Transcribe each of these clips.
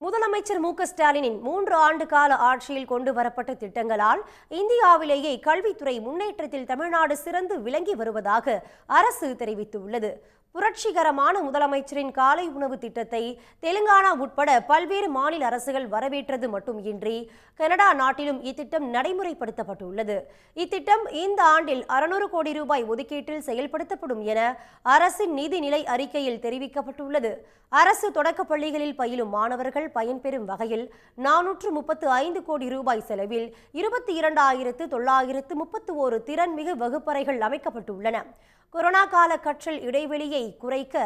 முதலமைச்சர் மு க ஸ்டாலினின் மூன்று ஆண்டு கால ஆட்சியில் கொண்டு வரப்பட்ட திட்டங்களால் இந்தியாவிலேயே கல்வித்துறை முன்னேற்றத்தில் தமிழ்நாடு சிறந்து விளங்கி வருவதாக அரசு தெரிவித்துள்ளது. புரட்சிகரமான முதலமைச்சரின் காலை உணவு திட்டத்தை தெலுங்கானா உட்பட பல்வேறு மாநில அரசுகள் வரவேற்றது மட்டுமின்றி கனடா நாட்டிலும் இத்திட்டம் நடைமுறைப்படுத்தப்பட்டுள்ளது. இத்திட்டம் இந்த ஆண்டில் அறுநூறு கோடி ரூபாய் ஒதுக்கீட்டில் செயல்படுத்தப்படும் என அரசின் நிதிநிலை அறிக்கையில் தெரிவிக்கப்பட்டுள்ளது. அரசு தொடக்கப் பள்ளிகளில் பயிலும் மாணவர்கள் பயன்பெறும் வகையில் நானூற்று முப்பத்து ஐந்து கோடி ரூபாய் செலவில் இருபத்தி இரண்டாயிரத்து தொள்ளாயிரத்து முப்பத்து ஓரு திறன்மிகு வகுப்பறைகள் அமைக்கப்பட்டுள்ளன. கொரோனா கால கற்றல் இடைவெளியை குறைக்க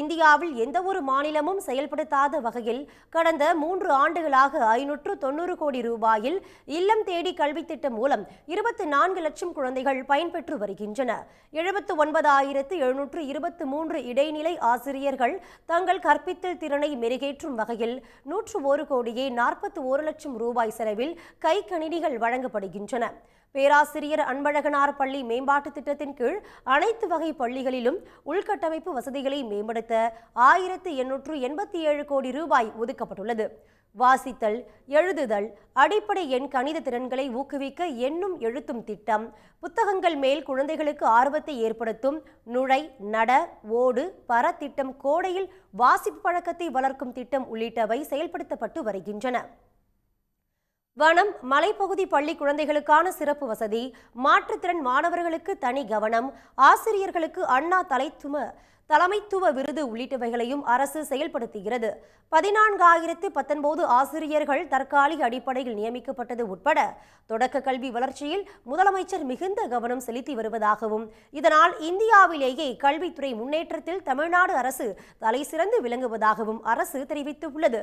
இந்தியாவில் எந்தவொரு மாநிலமும் செயல்படுத்தாத வகையில் கடந்த மூன்று ஆண்டுகளாக ஐநூற்று தொன்னூறு கோடி ரூபாயில் இல்லம் தேடி கல்வி திட்டம் மூலம் இருபத்தி நான்கு லட்சம் குழந்தைகள் பயன்பெற்று வருகின்றன. எழுபத்து ஒன்பதாயிரத்து எழுநூற்று இருபத்து மூன்று இடைநிலை ஆசிரியர்கள் தங்கள் கற்பித்தல் திறனை மெருகேற்றும் வகையில் நூற்று ஒரு கோடியே நாற்பத்தி ஒரு லட்சம் ரூபாய் செலவில் கை கணினிகள் வழங்கப்படுகின்றன. பேராசிரியர் அன்பழகனார் பள்ளி மேம்பாட்டு திட்டத்தின் கீழ் அனைத்து வகை பள்ளிகளிலும் உள்கட்டமைப்பு வசதிகளை மேம்படுத்த ஆயிரத்து எண்ணூற்று எண்பத்தி ஏழு கோடி ரூபாய் ஒதுக்கப்பட்டுள்ளது. வாசித்தல் எழுதுதல் அடிப்படை எண் கணித திறன்களை ஊக்குவிக்க எண்ணும் எழுத்தும் திட்டம். புத்தகங்கள் மேல் குழந்தைகளுக்கு ஆர்வத்தை ஏற்படுத்தும் நுழை நட ஓடு பர திட்டம் கோடையில் வாசிப்பு பழக்கத்தை வளர்க்கும் திட்டம் உள்ளிட்டவை செயல்படுத்தப்பட்டு வருகின்றன. வனம் மலைப்பகுதி பள்ளி குழந்தைகளுக்கான சிறப்பு வசதி மாற்றுத்திறன் மாணவர்களுக்கு தனி கவனம் ஆசிரியர்களுக்கு அண்ணா தலைத்துவ தலைமைத்துவ விருது உள்ளிட்டவைகளையும் அரசு செயல்படுத்துகிறது. பதினான்காயிரத்து பத்தொன்பது ஆசிரியர்கள் தற்காலிக அடிப்படையில் நியமிக்கப்பட்டது உட்பட தொடக்க கல்வி வளர்ச்சியில் முதலமைச்சர் மிகுந்த கவனம் செலுத்தி வருவதாகவும் இதனால் இந்தியாவிலேயே கல்வித்துறை முன்னேற்றத்தில் தமிழ்நாடு அரசு தலைசிறந்து விளங்குவதாகவும் அரசு தெரிவித்துள்ளது.